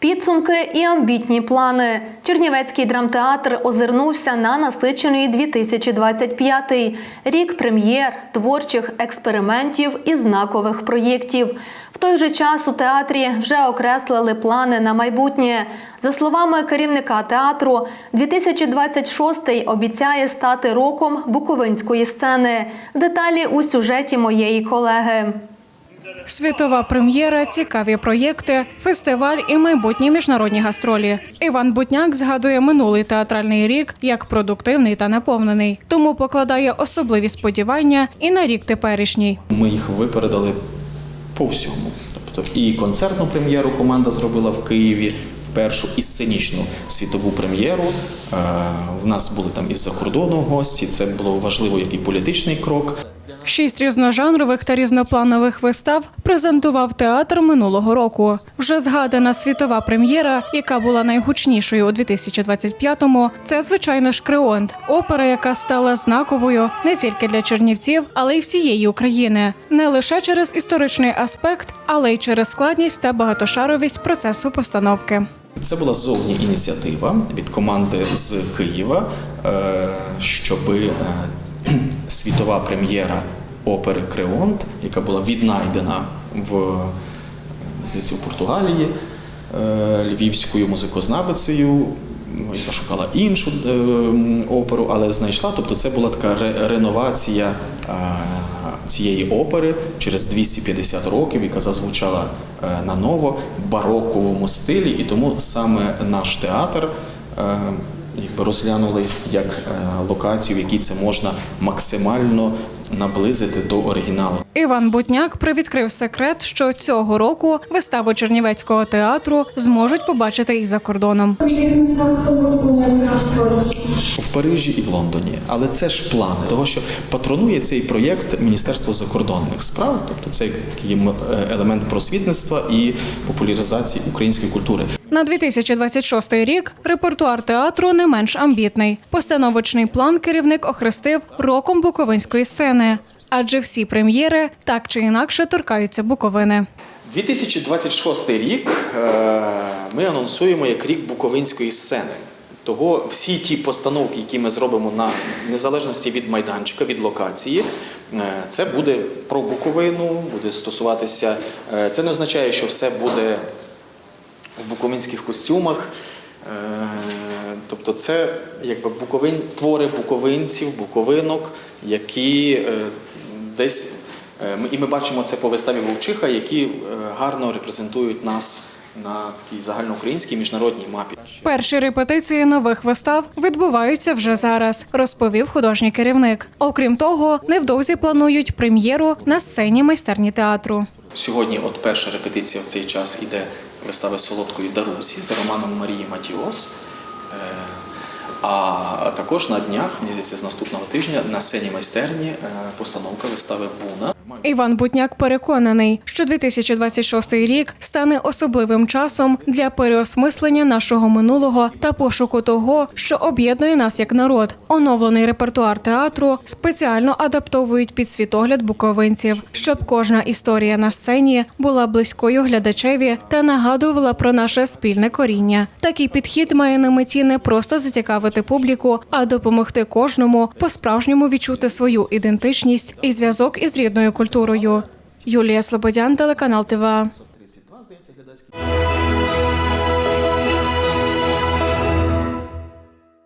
Підсумки і амбітні плани. Чернівецький драмтеатр озирнувся на насичений 2025 рік прем'єр, творчих експериментів і знакових проєктів. В той же час у театрі вже окреслили плани на майбутнє. За словами керівника театру, 2026 обіцяє стати роком буковинської сцени. Деталі у сюжеті моєї колеги. Світова прем'єра, цікаві проєкти, фестиваль і майбутні міжнародні гастролі. Іван Бутняк згадує минулий театральний рік як продуктивний та наповнений, тому покладає особливі сподівання і на рік теперішній. Ми їх випередили по всьому. Тобто і концертну прем'єру команда зробила в Києві. Першу і сценічну світову прем'єру. Е, В нас були там із-за кордону гості. Це було важливо як і політичний крок. Шість різножанрових та різнопланових вистав презентував театр минулого року. Вже згадана світова прем'єра, яка була найгучнішою у 2025-му, Це звичайно ж Креонт, опера, яка стала знаковою не тільки для чернівців, але й всієї України, не лише через історичний аспект, але й через складність та багатошаровість процесу постановки. Це була зовні ініціатива від команди з Києва, е, щоб світова прем'єра опери Креонт, яка була віднайдена в, здається, в Португалії е, львівською музикознавицею, яка шукала іншу е, оперу, але знайшла. Тобто це була така ре- реновація е, цієї опери через 250 років, яка зазвучала наново в бароковому стилі, і тому саме наш театр. розглянули як локацію, в якій це можна максимально наблизити до оригіналу. Іван Бутняк привідкрив секрет, що цього року виставу Чернівецького театру зможуть побачити і за кордоном. в Парижі і в Лондоні. Але це ж плани того, що патронує цей проєкт Міністерство закордонних справ, тобто це такий е, елемент просвітництва і популяризації української культури. На 2026 рік репертуар театру не менш амбітний. Постановочний план керівник охрестив роком буковинської сцени, адже всі прем'єри так чи інакше торкаються Буковини. 2026 рік е, ми анонсуємо як рік буковинської сцени. Того всі ті постановки, які ми зробимо на незалежності від майданчика, від локації, е, це буде про Буковину, буде стосуватися. е, Це не означає, що все буде в буковинських костюмах. Е, Тобто це якби буковин, твори буковинців, буковинок, які е, десь е, і ми бачимо це по виставі Вовчиха, які гарно репрезентують нас на такій загальноукраїнській міжнародній мапі. Перші репетиції нових вистав відбуваються вже зараз, розповів художній керівник. Окрім того, невдовзі планують прем'єру на сцені майстерні театру. Сьогодні, от перша репетиція в цей час іде вистави солодкої Дарусі за романом Марії Матіос. Е, А також на днях, мені з наступного тижня на сцені майстерні е, постановка вистави Буна. Іван Бутняк переконаний, що 2026 рік стане особливим часом для переосмислення нашого минулого та пошуку того, що об'єднує нас як народ. Оновлений репертуар театру спеціально адаптовують під світогляд буковинців, щоб кожна історія на сцені була близькою глядачеві та нагадувала про наше спільне коріння. Такий підхід має на меті не просто зацікавити публіку, а допомогти кожному по-справжньому відчути свою ідентичність і зв'язок із рідною культурою. Юлія Слободян, телеканал ТВА. 32, здається, глядацький.